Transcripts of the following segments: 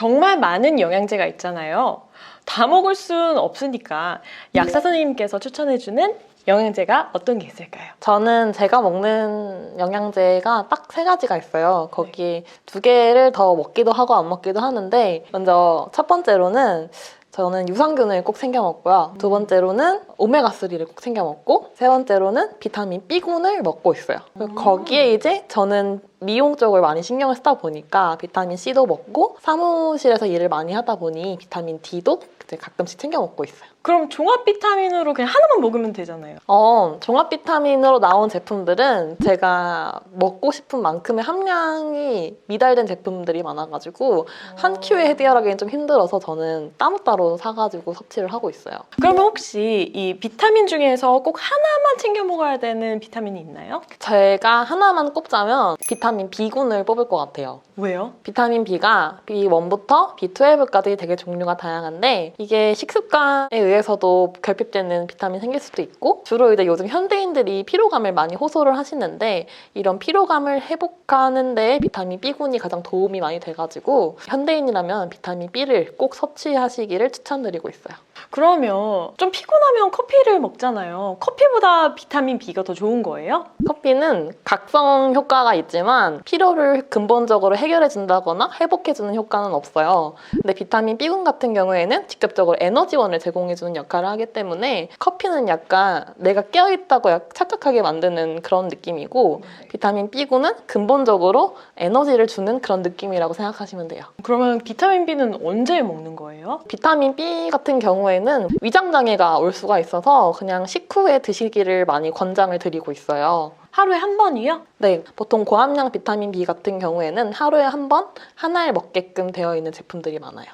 정말 많은 영양제가 있잖아요. 다 먹을 순 없으니까 약사 선생님께서 추천해주는 영양제가 어떤 게 있을까요? 저는 제가 먹는 영양제가 딱 세 가지가 있어요. 거기 두 개를 더 먹기도 하고 안 먹기도 하는데 먼저 첫 번째로는 저는 유산균을 꼭 챙겨 먹고요. 두 번째로는 오메가3를 꼭 챙겨 먹고 세 번째로는 비타민 B군을 먹고 있어요. 그리고 거기에 이제 저는 미용 쪽을 많이 신경을 쓰다 보니까 비타민 C도 먹고 사무실에서 일을 많이 하다 보니 비타민 D도 이제 가끔씩 챙겨 먹고 있어요. 그럼 종합 비타민으로 그냥 하나만 먹으면 되잖아요. 어, 종합 비타민으로 나온 제품들은 제가 먹고 싶은 만큼의 함량이 미달된 제품들이 많아가지고 한 큐에 헤디하기엔 좀 힘들어서 저는 따로따로 사가지고 섭취를 하고 있어요. 그러면 혹시 이 비타민 중에서 꼭 하나만 챙겨 먹어야 되는 비타민이 있나요? 제가 하나만 꼽자면 비타민 B군을 뽑을 것 같아요. 왜요? 비타민 B가 B1부터 B12까지 되게 종류가 다양한데 이게 식습관에 의해서도 결핍되는 비타민 생길 수도 있고 주로 이제 요즘 현대인들이 피로감을 많이 호소를 하시는데 이런 피로감을 회복하는 데 비타민 B군이 가장 도움이 많이 돼가지고 현대인이라면 비타민 B를 꼭 섭취하시기를 추천드리고 있어요. 그러면 좀 피곤하면 커피를 먹잖아요. 커피보다 비타민 B가 더 좋은 거예요? 커피는 각성 효과가 있지만 피로를 근본적으로 해결해 준다거나 회복해 주는 효과는 없어요. 근데 비타민 B군 같은 경우에는 직접적으로 에너지원을 제공해 주는 역할을 하기 때문에 커피는 약간 내가 깨어 있다고 착각하게 만드는 그런 느낌이고 비타민 B군은 근본적으로 에너지를 주는 그런 느낌이라고 생각하시면 돼요. 그러면 비타민 B는 언제 먹는 거예요? 비타민 B 같은 경우에는 위장 장애가 올 수가 있어서 그냥 식후에 드시기를 많이 권장을 드리고 있어요. 하루에 한 번이요? 네, 보통 고함량 비타민 B 같은 경우에는 하루에 한 번 하나를 먹게끔 되어 있는 제품들이 많아요.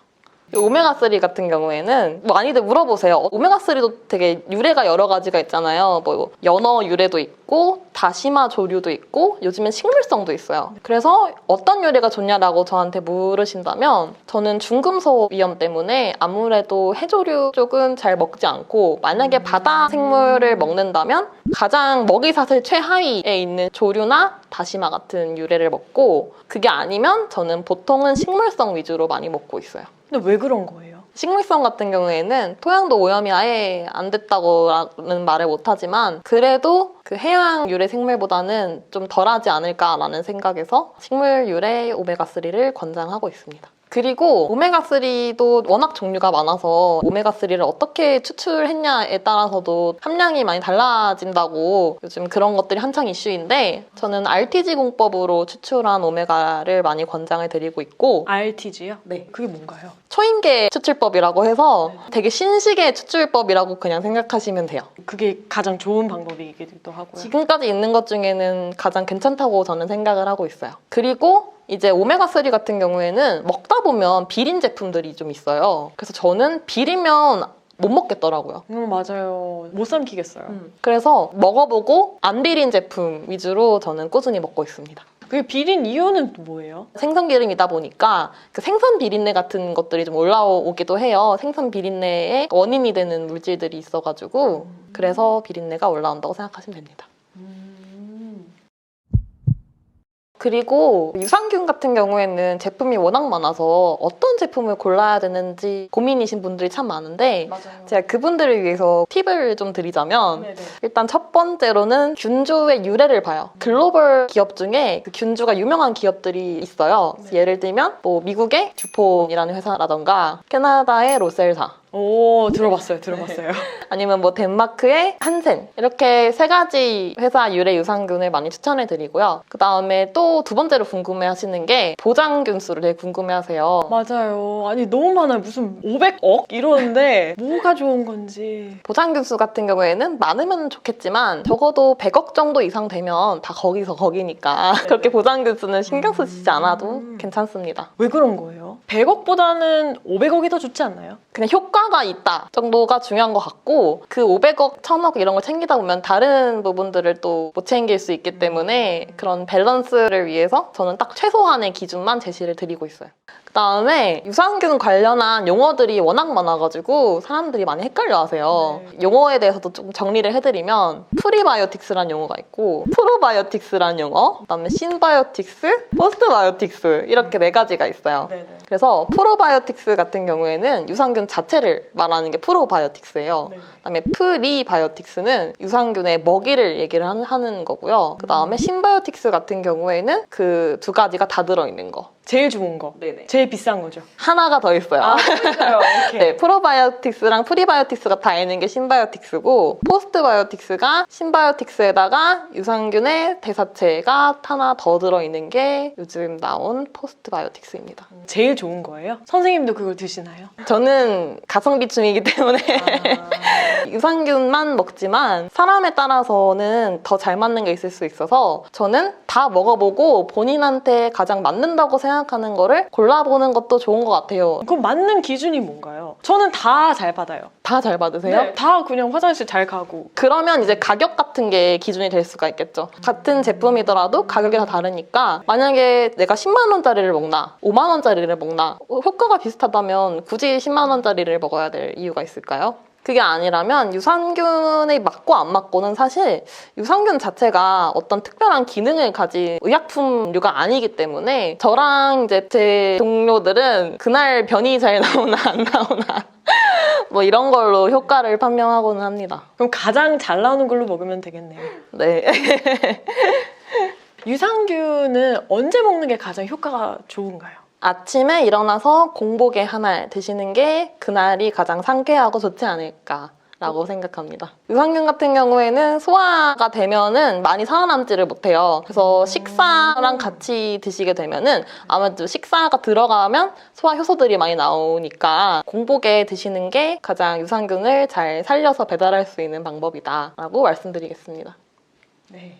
오메가3 같은 경우에는 많이들 물어보세요. 오메가3도 되게 유래가 여러 가지가 있잖아요. 뭐 연어 유래도 있고 다시마 조류도 있고 요즘엔 식물성도 있어요. 그래서 어떤 유래가 좋냐라고 저한테 물으신다면 저는 중금속 위험 때문에 아무래도 해조류 쪽은 잘 먹지 않고 만약에 바다 생물을 먹는다면 가장 먹이 사슬 최하위에 있는 조류나 다시마 같은 유래를 먹고 그게 아니면 저는 보통은 식물성 위주로 많이 먹고 있어요. 근데 왜 그런 거예요? 식물성 같은 경우에는 토양도 오염이 아예 안 됐다고는 말을 못하지만 그래도 그 해양 유래 생물보다는 좀 덜하지 않을까라는 생각에서 식물 유래 오메가3를 권장하고 있습니다. 그리고 오메가3도 워낙 종류가 많아서 오메가3를 어떻게 추출했냐에 따라서도 함량이 많이 달라진다고 요즘 그런 것들이 한창 이슈인데 저는 RTG 공법으로 추출한 오메가를 많이 권장을 드리고 있고 RTG요? 네. 그게 뭔가요? 초임계 추출법이라고 해서 되게 신식의 추출법이라고 그냥 생각하시면 돼요. 그게 가장 좋은 방법이기도 하고요. 지금까지 있는 것 중에는 가장 괜찮다고 저는 생각을 하고 있어요. 그리고 이제 오메가3 같은 경우에는 먹다 보면 비린 제품들이 좀 있어요. 그래서 저는 비리면 못 먹겠더라고요. 음, 맞아요. 못 삼키겠어요. 그래서 먹어보고 안 비린 제품 위주로 저는 꾸준히 먹고 있습니다. 그게 비린 이유는 또 뭐예요? 생선 기름이다 보니까 그 생선 비린내 같은 것들이 좀 올라오기도 해요. 생선 비린내의 원인이 되는 물질들이 있어가지고 그래서 비린내가 올라온다고 생각하시면 됩니다. 그리고 유산균 같은 경우에는 제품이 워낙 많아서 어떤 제품을 골라야 되는지 고민이신 분들이 참 많은데 맞아요. 제가 그분들을 위해서 팁을 좀 드리자면 네네. 일단 첫 번째로는 균주의 유래를 봐요. 글로벌 기업 중에 그 균주가 유명한 기업들이 있어요. 그래서 예를 들면 뭐 미국의 듀폰이라는 회사라던가 캐나다의 로셀사 오, 들어봤어요. 들어봤어요. 아니면 뭐 덴마크의 한센 이렇게 세 가지 회사 유래 유산균을 많이 추천해 드리고요. 그 다음에 또 두 번째로 궁금해 하시는 게 보장균 수를 되게 궁금해 하세요. 맞아요. 아니, 너무 많아요. 무슨 500억? 이러는데 뭐가 좋은 건지. 보장균 수 같은 경우에는 많으면 좋겠지만 적어도 100억 정도 이상 되면 다 거기서 거기니까 그렇게 보장균 수는 신경 쓰시지 않아도 음. 괜찮습니다. 왜 그런 거예요? 100억보다는 500억이 더 좋지 않나요? 그냥 효과 가 있다 정도가 중요한 것 같고 그 500억, 1000억 이런 걸 챙기다 보면 다른 부분들을 또 못 챙길 수 있기 때문에 그런 밸런스를 위해서 저는 딱 최소한의 기준만 제시를 드리고 있어요. 그 그다음에 유산균 관련한 용어들이 워낙 많아가지고 사람들이 많이 헷갈려하세요. 네. 용어에 대해서도 좀 정리를 해드리면 프리바이오틱스라는 용어가 있고 프로바이오틱스라는 용어, 그다음에 신바이오틱스, 포스트바이오틱스 이렇게 네 가지가 있어요. 네 네. 그래서 프로바이오틱스 같은 경우에는 유산균 자체를 말하는 게 프로바이오틱스예요. 네. 그다음에 프리바이오틱스는 유산균의 먹이를 얘기를 한- 하는 거고요. 그다음에 신바이오틱스 같은 경우에는 그 두 가지가 다 들어있는 거. 제일 좋은 거. 네네. 제일 비싼 거죠. 하나가 더 있어요. 아. 네, 프로바이오틱스랑 프리바이오틱스가 다 있는 게 신바이오틱스고 포스트바이오틱스가 신바이오틱스에다가 유산균의 대사체가 하나 더 들어있는 게 요즘 나온 포스트바이오틱스입니다. 제일 좋은 거예요? 선생님도 그걸 드시나요? 저는 가성비충이기 때문에 아, 유산균만 먹지만 사람에 따라서는 더 잘 맞는 게 있을 수 있어서 저는 다 먹어보고 본인한테 가장 맞는다고 생각 하는 거를 골라보는 것도 좋은 것 같아요. 그럼 맞는 기준이 뭔가요? 저는 다 잘 받아요. 다 잘 받으세요? 네, 다 그냥 화장실 잘 가고. 그러면 이제 가격 같은 게 기준이 될 수가 있겠죠. 같은 제품이더라도 가격이 다 다르니까 만약에 내가 10만 원짜리를 먹나 5만 원짜리를 먹나 어, 효과가 비슷하다면 굳이 10만 원짜리를 먹어야 될 이유가 있을까요? 그게 아니라면 유산균에 맞고 안 맞고는 사실 유산균 자체가 어떤 특별한 기능을 가진 의약품류가 아니기 때문에 저랑 이제 제 동료들은 그날 변이 잘 나오나 안 나오나 뭐 이런 걸로 효과를 판명하고는 합니다. 그럼 가장 잘 나오는 걸로 먹으면 되겠네요. 네. 유산균은 언제 먹는 게 가장 효과가 좋은가요? 아침에 일어나서 공복에 하나 드시는 게 그날이 가장 상쾌하고 좋지 않을까 라고 생각합니다. 유산균 같은 경우에는 소화가 되면은 많이 살아남지를 못해요. 그래서 식사랑 같이 드시게 되면은 아무래도 식사가 들어가면 소화 효소들이 많이 나오니까 공복에 드시는 게 가장 유산균을 잘 살려서 배달할 수 있는 방법이다라고 말씀드리겠습니다. 네.